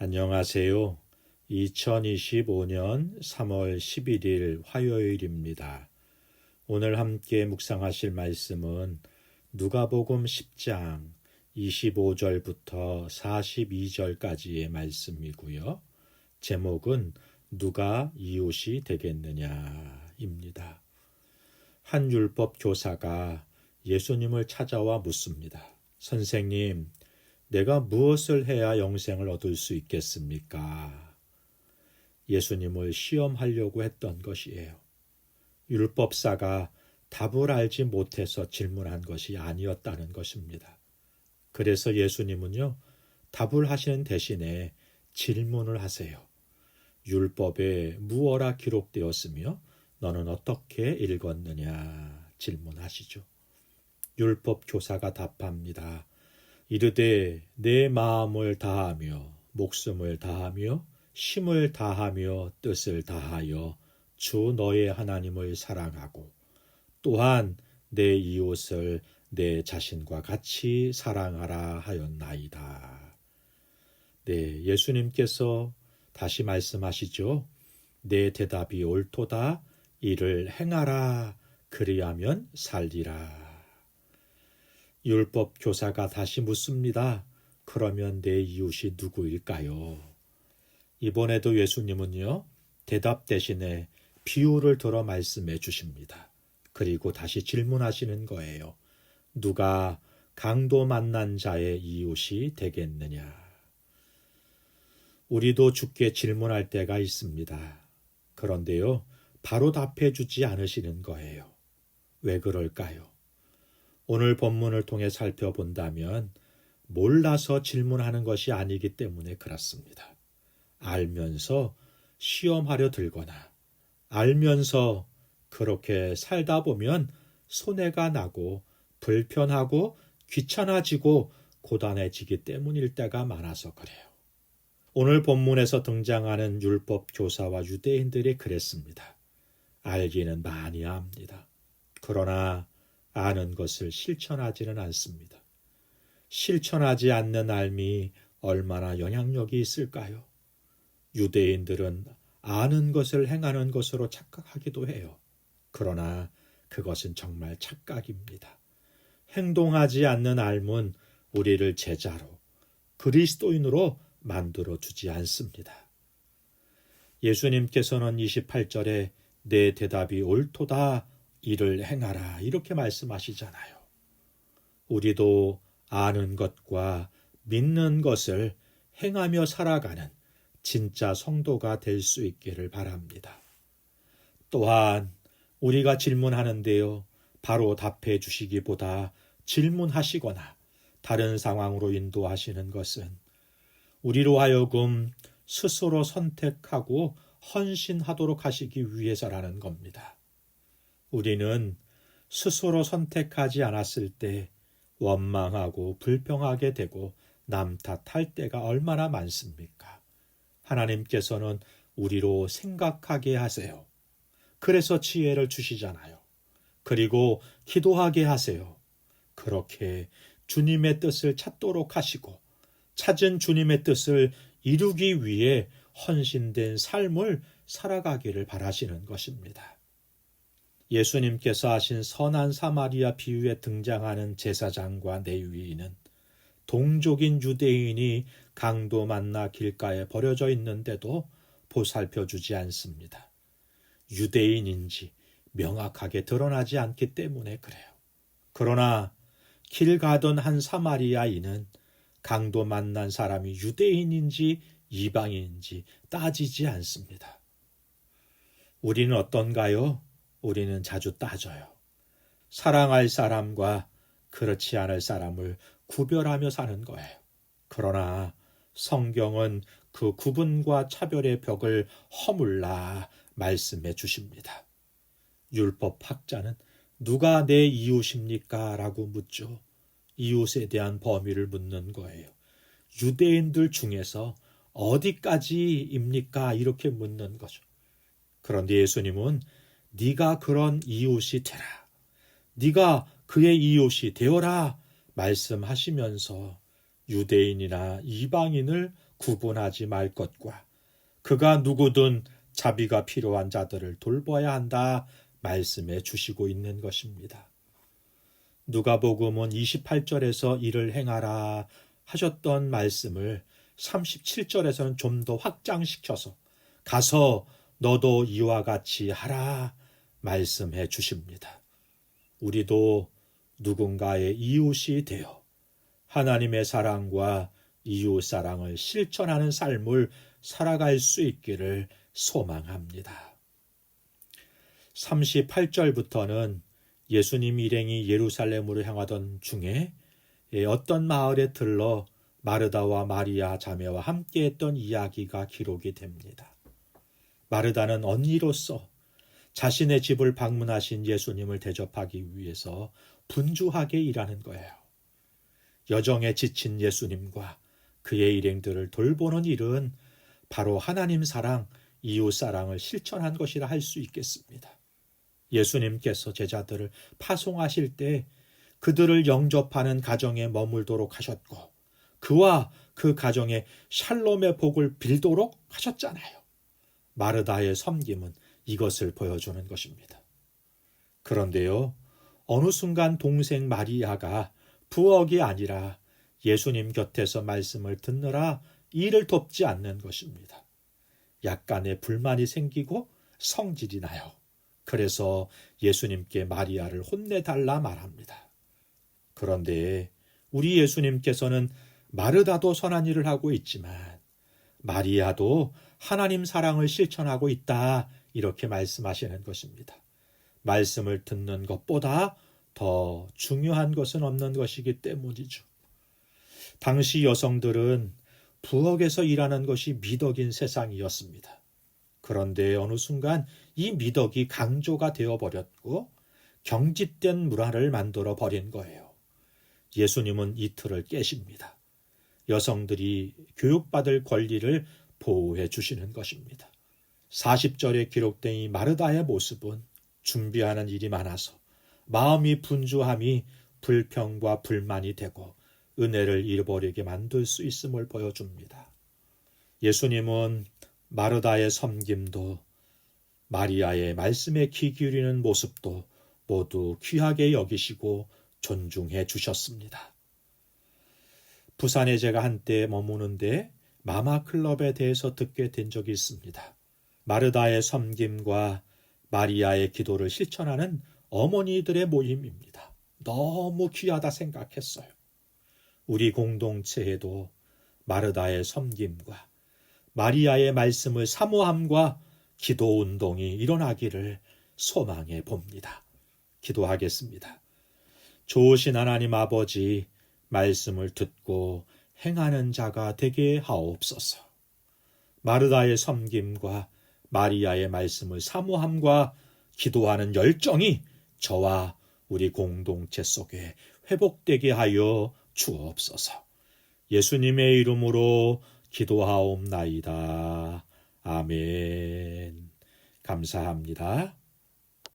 안녕하세요. 2025년 3월 11일 화요일입니다. 오늘 함께 묵상하실 말씀은 누가복음 10장 25절부터 42절까지의 말씀이고요. 제목은 누가 이웃이 되겠느냐입니다. 한 율법 교사가 예수님을 찾아와 묻습니다. 선생님, 내가 무엇을 해야 영생을 얻을 수 있겠습니까? 예수님을 시험하려고 했던 것이에요. 율법사가 답을 알지 못해서 질문한 것이 아니었다는 것입니다. 그래서 예수님은요, 답을 하시는 대신에 질문을 하세요. 율법에 무어라 기록되었으며 너는 어떻게 읽었느냐 질문하시죠. 율법 교사가 답합니다. 이르되 내 마음을 다하며 목숨을 다하며 힘을 다하며 뜻을 다하여 주 너의 하나님을 사랑하고 또한 내 이웃을 내 자신과 같이 사랑하라 하였나이다. 네, 예수님께서 다시 말씀하시죠. 내 대답이 옳도다. 이를 행하라. 그리하면 살리라. 율법 교사가 다시 묻습니다. 그러면 내 이웃이 누구일까요? 이번에도 예수님은요, 대답 대신에 비유를 들어 말씀해 주십니다. 그리고 다시 질문하시는 거예요. 누가 강도 만난 자의 이웃이 되겠느냐? 우리도 죽게 질문할 때가 있습니다. 그런데요, 바로 답해 주지 않으시는 거예요. 왜 그럴까요? 오늘 본문을 통해 살펴본다면 몰라서 질문하는 것이 아니기 때문에 그렇습니다. 알면서 시험하려 들거나 알면서 그렇게 살다 보면 손해가 나고 불편하고 귀찮아지고 고단해지기 때문일 때가 많아서 그래요. 오늘 본문에서 등장하는 율법 교사와 유대인들이 그랬습니다. 알기는 많이 압니다. 그러나 아는 것을 실천하지는 않습니다. 실천하지 않는 알미 얼마나 영향력이 있을까요? 유대인들은 아는 것을 행하는 것으로 착각하기도 해요. 그러나 그것은 정말 착각입니다. 행동하지 않는 알문 우리를 제자로 그리스도인으로 만들어 주지 않습니다. 예수님께서는 28절에 내 대답이 옳도다 이를 행하라 이렇게 말씀하시잖아요. 우리도 아는 것과 믿는 것을 행하며 살아가는 진짜 성도가 될 수 있기를 바랍니다. 또한 우리가 질문하는데요. 바로 답해 주시기보다 질문하시거나 다른 상황으로 인도하시는 것은 우리로 하여금 스스로 선택하고 헌신하도록 하시기 위해서라는 겁니다. 우리는 스스로 선택하지 않았을 때 원망하고 불평하게 되고 남 탓할 때가 얼마나 많습니까? 하나님께서는 우리로 생각하게 하세요. 그래서 지혜를 주시잖아요. 그리고 기도하게 하세요. 그렇게 주님의 뜻을 찾도록 하시고 찾은 주님의 뜻을 이루기 위해 헌신된 삶을 살아가기를 바라시는 것입니다. 예수님께서 하신 선한 사마리아 비유에 등장하는 제사장과 내위인은 동족인 유대인이 강도 만나 길가에 버려져 있는데도 보살펴 주지 않습니다. 유대인인지 명확하게 드러나지 않기 때문에 그래요. 그러나 길 가던 한 사마리아인은 강도 만난 사람이 유대인인지 이방인인지 따지지 않습니다. 우리는 어떤가요? 우리는 자주 따져요. 사랑할 사람과 그렇지 않을 사람을 구별하며 사는 거예요. 그러나 성경은 그 구분과 차별의 벽을 허물라 말씀해 주십니다. 율법 학자는 누가 내 이웃입니까? 라고 묻죠. 이웃에 대한 범위를 묻는 거예요. 유대인들 중에서 어디까지입니까? 이렇게 묻는 거죠. 그런데 예수님은 네가 그런 이웃이 되라. 네가 그의 이웃이 되어라. 말씀하시면서 유대인이나 이방인을 구분하지 말 것과 그가 누구든 자비가 필요한 자들을 돌봐야 한다 말씀해 주시고 있는 것입니다. 누가복음은 28절에서 이를 행하라 하셨던 말씀을 37절에서는 좀 더 확장시켜서 가서 너도 이와 같이 하라 말씀해 주십니다. 우리도 누군가의 이웃이 되어 하나님의 사랑과 이웃 사랑을 실천하는 삶을 살아갈 수 있기를 소망합니다. 38절부터는 예수님 일행이 예루살렘으로 향하던 중에 어떤 마을에 들러 마르다와 마리아 자매와 함께 했던 이야기가 기록이 됩니다. 마르다는 언니로서 자신의 집을 방문하신 예수님을 대접하기 위해서 분주하게 일하는 거예요. 여정에 지친 예수님과 그의 일행들을 돌보는 일은 바로 하나님 사랑, 이웃 사랑을 실천한 것이라 할 수 있겠습니다. 예수님께서 제자들을 파송하실 때 그들을 영접하는 가정에 머물도록 하셨고 그와 그 가정에 샬롬의 복을 빌도록 하셨잖아요. 마르다의 섬김은 이것을 보여주는 것입니다. 그런데요, 어느 순간 동생 마리아가 부엌이 아니라 예수님 곁에서 말씀을 듣느라 일을 돕지 않는 것입니다. 약간의 불만이 생기고 성질이 나요. 그래서 예수님께 마리아를 혼내달라 말합니다. 그런데 우리 예수님께서는 마르다도 선한 일을 하고 있지만 마리아도 하나님 사랑을 실천하고 있다. 이렇게 말씀하시는 것입니다. 말씀을 듣는 것보다 더 중요한 것은 없는 것이기 때문이죠. 당시 여성들은 부엌에서 일하는 것이 미덕인 세상이었습니다. 그런데 어느 순간 이 미덕이 강조가 되어 버렸고 경직된 문화를 만들어 버린 거예요. 예수님은 이 틀을 깨십니다. 여성들이 교육받을 권리를 보호해 주시는 것입니다. 40절에 기록된 이 마르다의 모습은 준비하는 일이 많아서 마음이 분주함이 불평과 불만이 되고 은혜를 잃어버리게 만들 수 있음을 보여줍니다. 예수님은 마르다의 섬김도 마리아의 말씀에 귀 기울이는 모습도 모두 귀하게 여기시고 존중해 주셨습니다. 부산에 제가 한때 머무는데 마마클럽에 대해서 듣게 된 적이 있습니다. 마르다의 섬김과 마리아의 기도를 실천하는 어머니들의 모임입니다. 너무 귀하다 생각했어요. 우리 공동체에도 마르다의 섬김과 마리아의 말씀을 사모함과 기도 운동이 일어나기를 소망해 봅니다. 기도하겠습니다. 좋으신 하나님 아버지, 말씀을 듣고 행하는 자가 되게 하옵소서. 마르다의 섬김과 마리아의 말씀을 사모함과 기도하는 열정이 저와 우리 공동체 속에 회복되게 하여 주옵소서. 예수님의 이름으로 기도하옵나이다. 아멘. 감사합니다.